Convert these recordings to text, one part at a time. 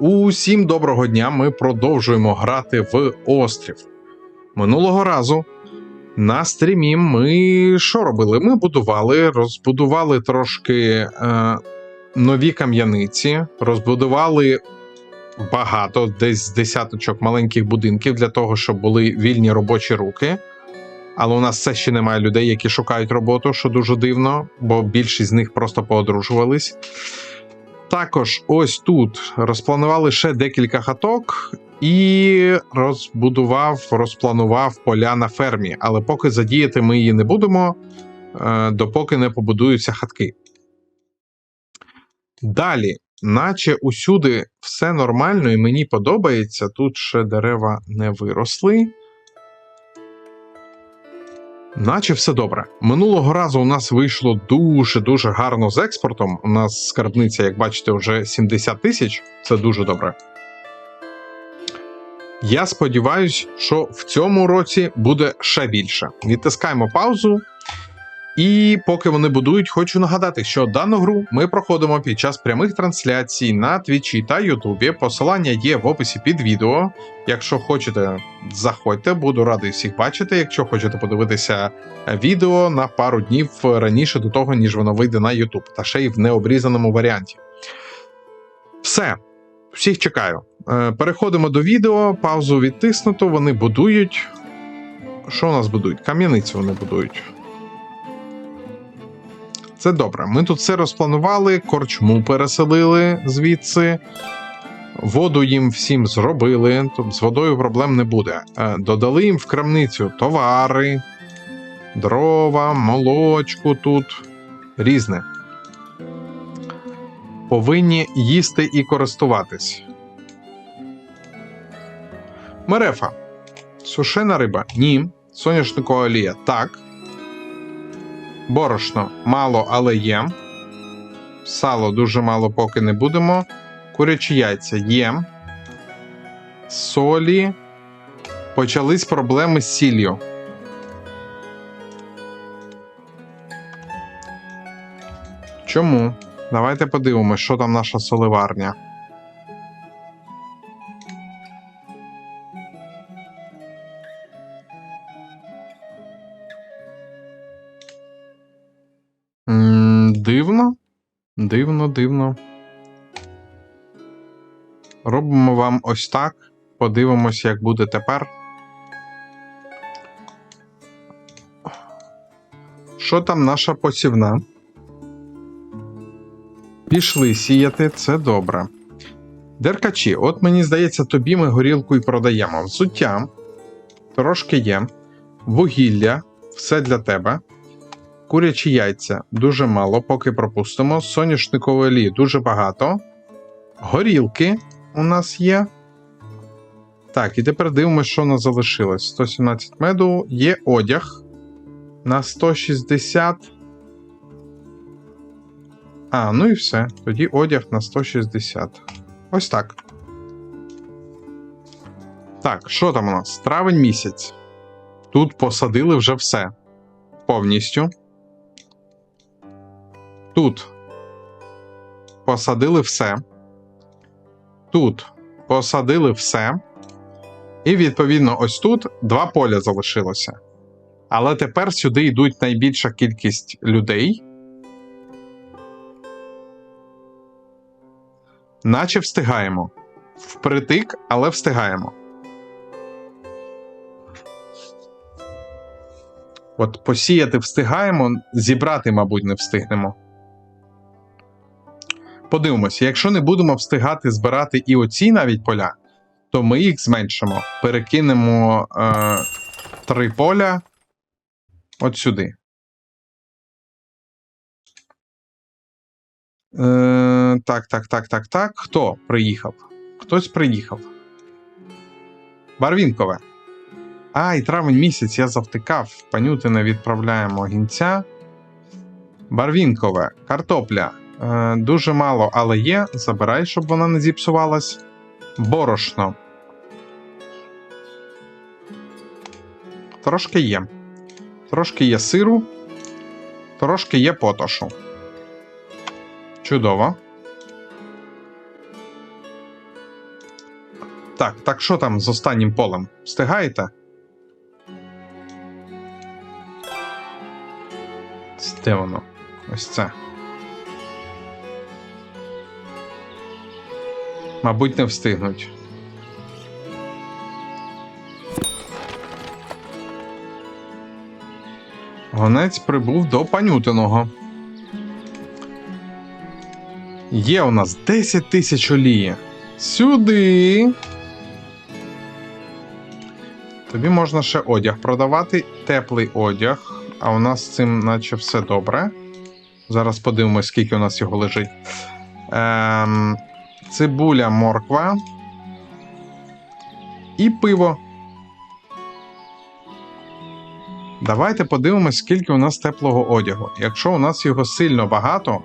Усім доброго дня! Ми продовжуємо грати в острів. Минулого разу на стрімі ми що робили? Ми будували, розбудували трошки е, нові кам'яниці, розбудували багато, десь десяточок маленьких будинків для того, щоб були вільні робочі руки. Але у нас все ще немає людей, які шукають роботу, що дуже дивно, бо більшість з них просто поодружувались. Також ось тут розпланували ще декілька хаток і розбудував, розпланував поля на фермі. Але поки задіяти ми її не будемо, е, допоки не побудуються хатки. Далі, наче усюди все нормально і мені подобається. Тут ще дерева не виросли. Наче все добре. Минулого разу у нас вийшло дуже-дуже гарно з експортом. У нас скарбниця, як бачите, вже 70 тисяч. Це дуже добре. Я сподіваюся, що в цьому році буде ще більше. Відтискаємо паузу. І поки вони будують, хочу нагадати, що дану гру ми проходимо під час прямих трансляцій на Твічі та Ютубі. Посилання є в описі під відео. Якщо хочете, заходьте, буду радий всіх бачити. Якщо хочете подивитися відео на пару днів раніше до того, ніж воно вийде на Ютуб, та ще й в необрізаному варіанті. Все, всіх чекаю. Е, Переходимо до відео, паузу відтиснуто, вони будують. Що у нас будують? Кам'яницю вони будують. Це добре. Ми тут все розпланували, корчму переселили звідси, воду їм всім зробили, тобто з водою проблем не буде. Е, Додали їм в крамницю товари, дрова, молочку тут різне. Повинні їсти і користуватись. Мерефа. Сушена риба. Ні. Соняшникова олія. Так. Борошно мало, але є. Сало дуже мало, поки не будемо. Курячі яйця є. Солі. Почались проблеми з сіллю. Чому? Давайте подивимось, що там наша соливарня. Дивно. Дивно, дивно. Робимо вам ось так. Подивимось, як буде тепер. Що там наша посівна? Пішли сіяти, це добре. Деркачі, от мені здається, тобі ми горілку і продаємо. Взуття трошки є. Вугілля, все для тебе. Курячі яйця дуже мало, поки пропустимо. Соняшникової олії дуже багато. Горілки у нас є. Так, і тепер дивимося, що у нас залишилось. 117 меду, є одяг на 160. А, ну і все. Тоді одяг на 160. Ось так. Так, що там у нас? Травень місяць. Тут посадили вже все. Повністю. Тут посадили все. Тут посадили все. І, відповідно, ось тут два поля залишилося. Але тепер сюди йдуть найбільша кількість людей. Наче встигаємо. Впритик, але встигаємо. От посіяти встигаємо, зібрати, мабуть, не встигнемо. Подивимося, якщо не будемо встигати збирати і оці навіть поля, то ми їх зменшимо. Перекинемо е, три поля от сюди. Е, так, так, так, так, так. Хто приїхав? Хтось приїхав. Барвінкове. Ай, травень місяць я завтикав. Панютина відправляємо гінця. Барвінкове, картопля. Е, дуже мало, але є. Забирай, щоб вона не зіпсувалась. Борошно. Трошки є. Трошки є сиру. Трошки є потошу. Чудово. Так, так що там з останнім полем? Встигаєте? Де воно? Ось це. Мабуть, не встигнуть. Гонець прибув до панютиного. Є у нас 10 тисяч олії. Сюди. Тобі можна ще одяг продавати, теплий одяг. А у нас з цим, наче, все добре. Зараз подивимось, скільки у нас його лежить. Ем, цибуля, морква. І пиво. Давайте подивимось, скільки у нас теплого одягу. Якщо у нас його сильно багато,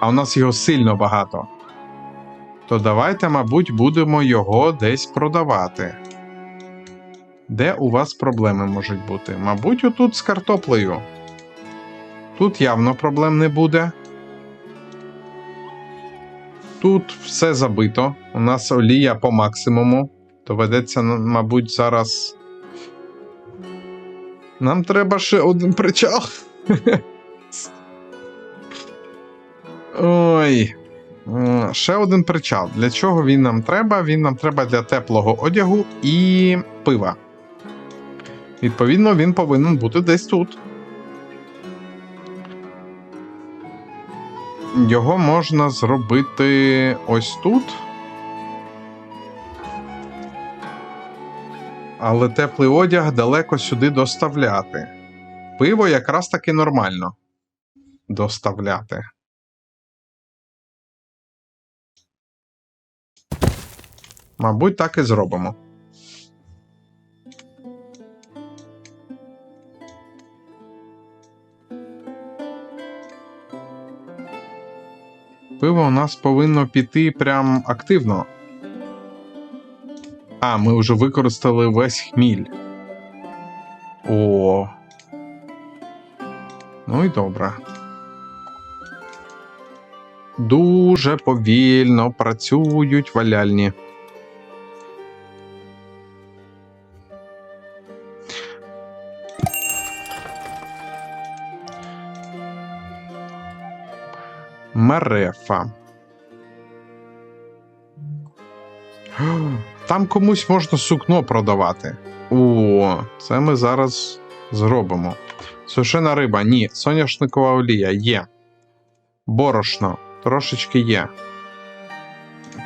а у нас його сильно багато, то давайте, мабуть, будемо його десь продавати. Де у вас проблеми можуть бути? Мабуть, отут з картоплею. Тут явно проблем не буде. Тут все забито. У нас олія по максимуму. Доведеться, мабуть, зараз. Нам треба ще один причал. Ой. Ще один причал. Для чого він нам треба? Він нам треба для теплого одягу і пива. Відповідно, він повинен бути десь тут. Його можна зробити ось тут. Але теплий одяг далеко сюди доставляти. Пиво якраз таки нормально доставляти. Мабуть, так і зробимо. Пиво у нас повинно піти прям активно. А, ми вже використали весь хміль. О. Ну і добре. Дуже повільно працюють валяльні. Мерефа. Там комусь можна сукно продавати. О, це ми зараз зробимо. Сушена риба, ні. Соняшникова олія є. Борошно трошечки є.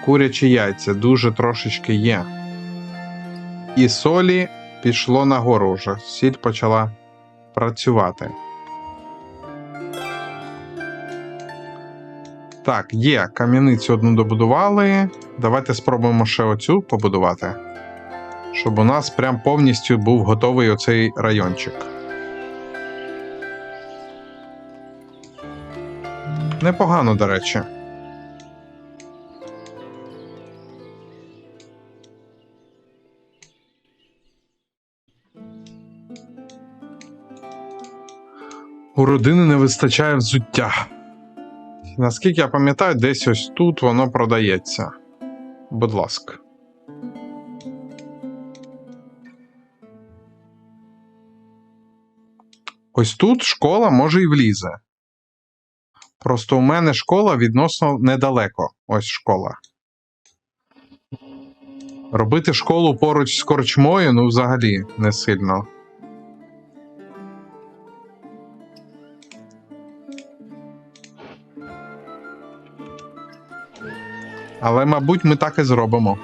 Курячі яйця дуже трошечки є. І солі пішло нагору вже. Сіль почала працювати. Так, є. Кам'яницю одну добудували. Давайте спробуємо ще оцю побудувати. Щоб у нас прям повністю був готовий оцей райончик. Непогано, до речі. У родини не вистачає взуття. Наскільки я пам'ятаю, десь ось тут воно продається. Будь ласка. Ось тут школа може і влізе. Просто у мене школа відносно недалеко. Ось школа. Робити школу поруч з корчмою, ну, взагалі, не сильно. Але, мабуть, ми так і зробимо.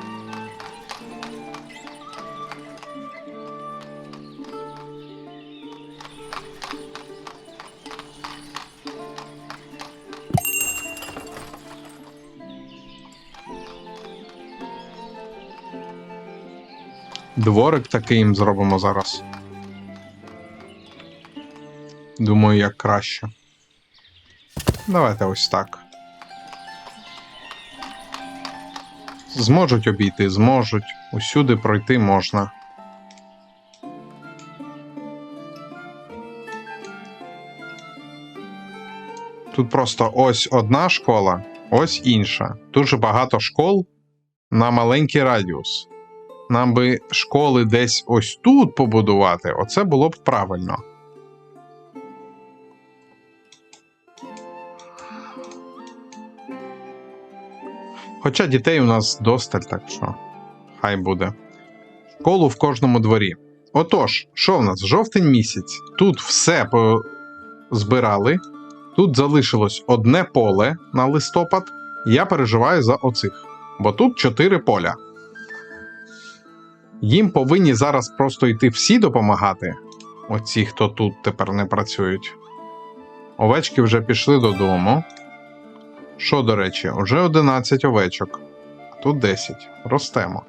Дворик такий їм зробимо зараз. Думаю, як краще. Давайте ось так. Зможуть обійти, зможуть. Усюди пройти можна. Тут просто ось одна школа, ось інша. Дуже багато школ на маленький радіус. Нам би школи десь ось тут побудувати. Оце було б правильно. Хоча дітей у нас досталь, так що хай буде. Школу в кожному дворі. Отож, що в нас? Жовтень місяць. Тут все позбирали. Тут залишилось одне поле на листопад. Я переживаю за оцих. Бо тут чотири поля. Їм повинні зараз просто йти всі допомагати. Оці, хто тут тепер не працюють. Овечки вже пішли додому. Що, до речі, уже 11 овечок, а тут 10. Ростемо.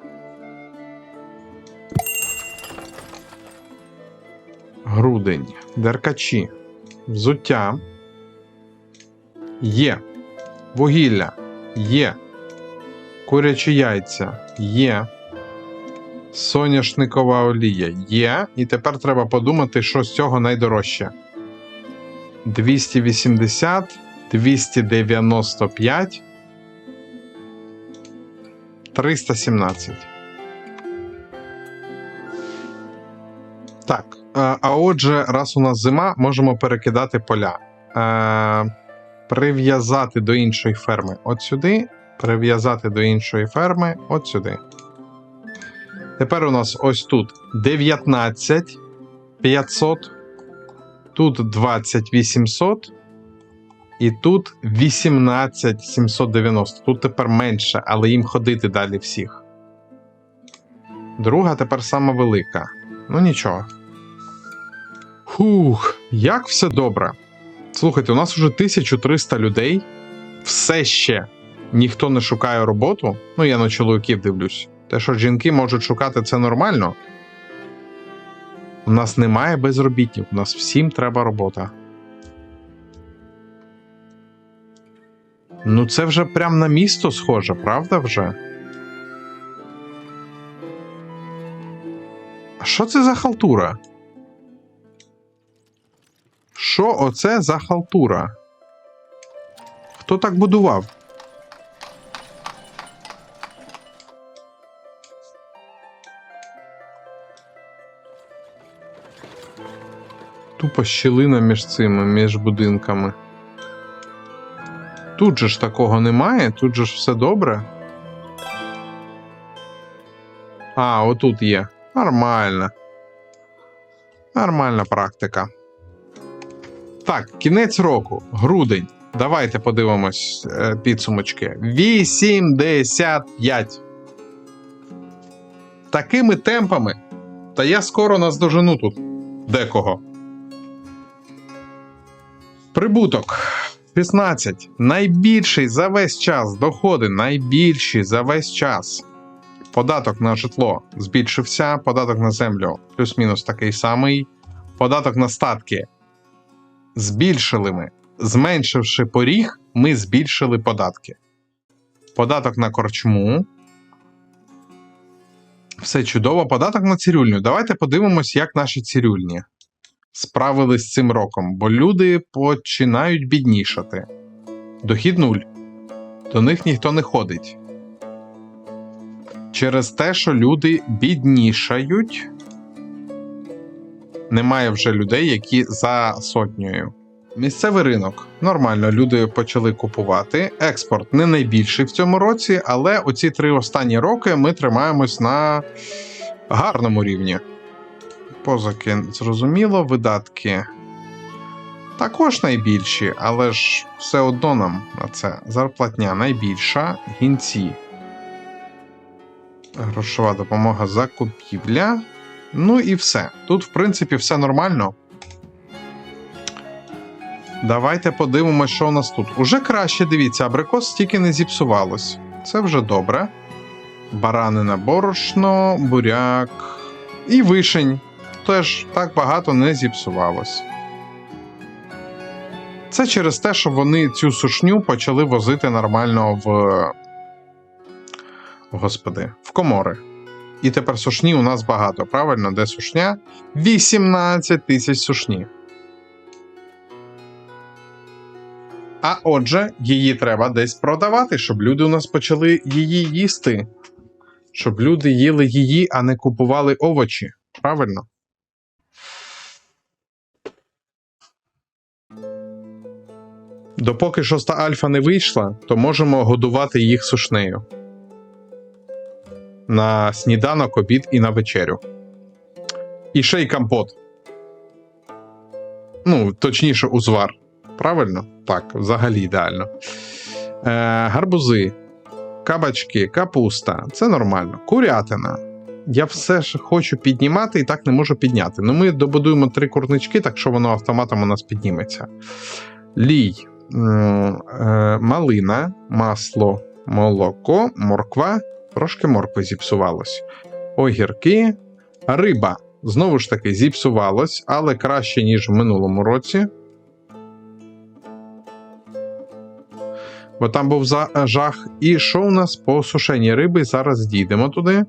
Грудень, деркачі, взуття. Є. Вугілля є. Курячі яйця є. Соняшникова олія є. І тепер треба подумати, що з цього найдорожче. 280, 295, 317. Так. е, А отже, раз у нас зима, можемо перекидати поля. Е, Прив'язати до іншої ферми от сюди. Прив'язати до іншої ферми от сюди. Тепер у нас ось тут 19 500, тут 20 800 і тут 18 790. Тут тепер менше, але їм ходити далі всіх. Друга тепер сама велика. Ну нічого. Фух, як все добре. Слухайте, у нас вже 1300 людей. Все ще ніхто не шукає роботу. Ну, я на чоловіків дивлюсь. Те, що жінки можуть шукати, це нормально. У нас немає безробітних, у нас всім треба робота. Ну, це вже прям на місто схоже, правда вже? А що це за халтура? Що оце за халтура? Хто так будував? Тупо щілина між цими, між будинками. Тут же ж такого немає, тут же ж все добре. А, отут є. Нормально. Нормальна практика. Так, кінець року, грудень. Давайте подивимось е, підсумочки. 85. Такими темпами. Та я скоро наздожену тут декого. Прибуток 16. Найбільший за весь час. Доходи найбільші за весь час. Податок на житло збільшився. Податок на землю плюс-мінус такий самий. Податок на статки збільшили ми. Зменшивши поріг, ми збільшили податки. Податок на корчму. Все чудово. Податок на цирюльню. Давайте подивимось, як наші цирюльні справились з цим роком, бо люди починають біднішати. Дохід нуль. До них ніхто не ходить. Через те, що люди біднішають, немає вже людей, які за сотнею. Місцевий ринок нормально, люди почали купувати. Експорт не найбільший в цьому році, але оці три останні роки ми тримаємось на гарному рівні. Позики зрозуміло, видатки також найбільші, але ж все одно нам на це зарплатня найбільша, гінці. Грошова допомога закупівля. Ну і все. Тут, в принципі, все нормально. Давайте подивимося, що у нас тут. Уже краще, дивіться, абрикос стільки не зіпсувалось. Це вже добре. Баранина борошно, буряк і вишень. Теж так багато не зіпсувалось. Це через те, що вони цю сушню почали возити нормально в. Господи, в комори. І тепер сушні у нас багато, правильно? Де сушня? 18 тисяч сушні. А отже, її треба десь продавати, щоб люди у нас почали її їсти. Щоб люди їли її, а не купували овочі. Правильно? Допоки шоста альфа не вийшла, то можемо годувати їх сушнею. На сніданок, обід і на вечерю. І ще й компот. Ну, точніше, узвар. Правильно? Так, взагалі ідеально. Е, гарбузи, кабачки, капуста це нормально. Курятина. Я все ж хочу піднімати і так не можу підняти. Ну, ми добудуємо три курнички, так що воно автоматом у нас підніметься. Лій, малина, масло, молоко, морква. Трошки моркви зіпсувалось. Огірки, риба. Знову ж таки, зіпсувалось, але краще, ніж в минулому році. Бо там був жах. І що у нас по сушеній риби? Зараз дійдемо туди.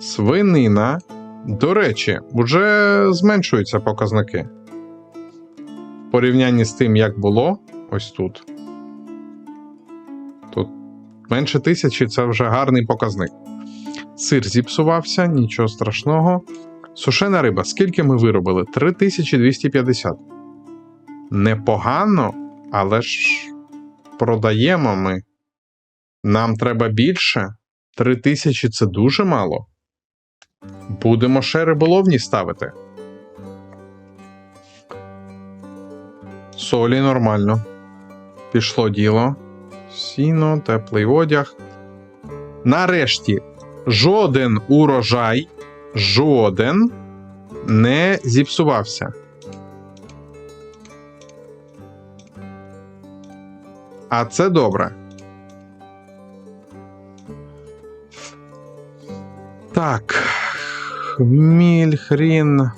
Свинина. До речі, вже зменшуються показники. В порівнянні з тим, як було, ось тут. Тут менше тисячі це вже гарний показник. Сир зіпсувався, нічого страшного. Сушена риба. Скільки ми виробили? 3250. Непогано, але ж продаємо ми. Нам треба більше. 3000 це дуже мало. Будемо ще риболовні ставити. Солі нормально. Пішло діло. Сіно, теплий одяг. Нарешті, жоден урожай, жоден не зіпсувався. А це добре. Так. Хміль, хрін.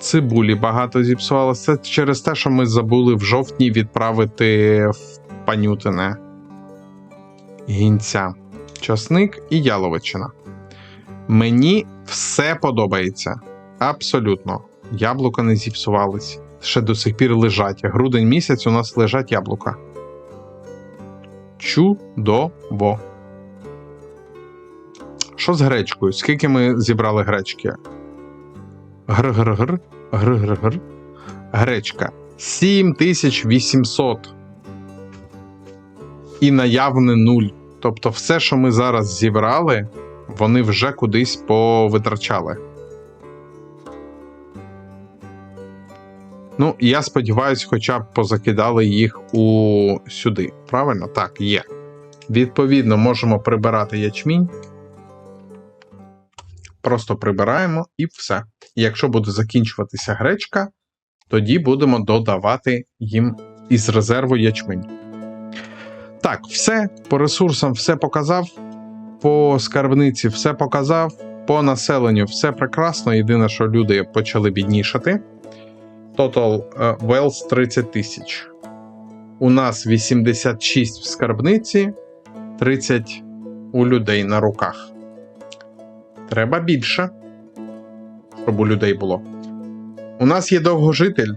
Цибулі багато зіпсувалося. Це через те, що ми забули в жовтні відправити в панютине гінця, часник і яловичина. Мені все подобається. Абсолютно. Яблука не зіпсувались. Ще до сих пір лежать. Грудень місяць у нас лежать яблука. Чудово. Що з гречкою? Скільки ми зібрали гречки? Гр-гр-гр, гр-гр-гр. Гречка 7800. І наявне нуль. Тобто, все, що ми зараз зібрали, вони вже кудись повитрачали. Ну, я сподіваюся, хоча б позакидали їх у сюди. Правильно? Так, є. Відповідно, можемо прибирати ячмінь. Просто прибираємо і все. І якщо буде закінчуватися гречка, тоді будемо додавати їм із резерву ячмінь. Так, все. По ресурсам все показав. По скарбниці все показав. По населенню все прекрасно. Єдине, що люди почали біднішати. Total е, Wells 30 тисяч. У нас 86 в скарбниці, 30 у людей на руках. Треба більше, щоб у людей було. У нас є довгожитель,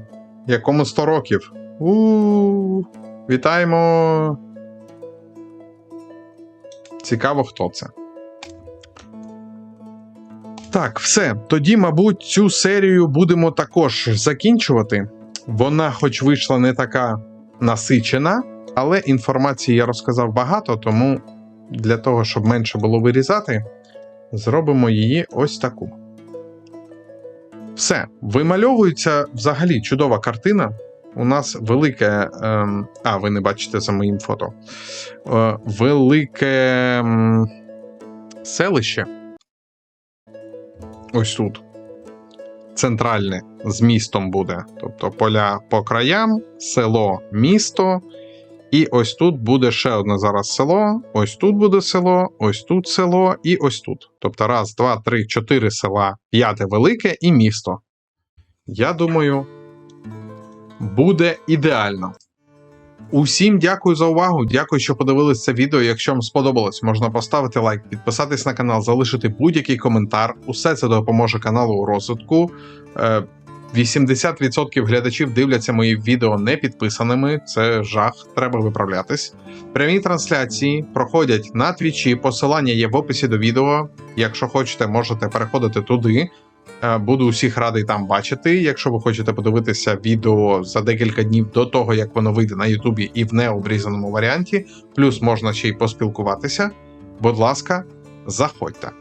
якому 100 років. У вітаємо. Цікаво, хто це. Так, все. Тоді, мабуть, цю серію будемо також закінчувати. Вона, хоч вийшла не така насичена, але інформації я розказав багато, тому для того, щоб менше було вирізати, зробимо її ось таку. Все, вимальовується взагалі чудова картина. У нас велике. Ем, а, ви не бачите за моїм фото. Е, велике ем, селище. Ось тут. Центральне з містом буде. Тобто поля по краям, село, місто. І ось тут буде ще одне зараз село. Ось тут буде село, ось тут село і ось тут. Тобто раз, два, три, чотири села, п'яте велике і місто. Я думаю, буде ідеально. Усім дякую за увагу. Дякую, що подивились це відео. Якщо вам сподобалось, можна поставити лайк, підписатись на канал, залишити будь-який коментар. Усе це допоможе каналу у розвитку. Е, 80% глядачів дивляться мої відео не підписаними. Це жах, треба виправлятись. Прямі трансляції проходять на твічі. Посилання є в описі до відео. Якщо хочете, можете переходити туди. Е, Буду усіх радий там бачити. Якщо ви хочете подивитися відео за декілька днів до того, як воно вийде на Ютубі і в необрізаному варіанті, плюс можна ще й поспілкуватися. Будь ласка, заходьте.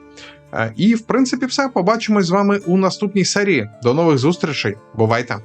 Е, І в принципі, все. Побачимось з вами у наступній серії. До нових зустрічей. Бувайте!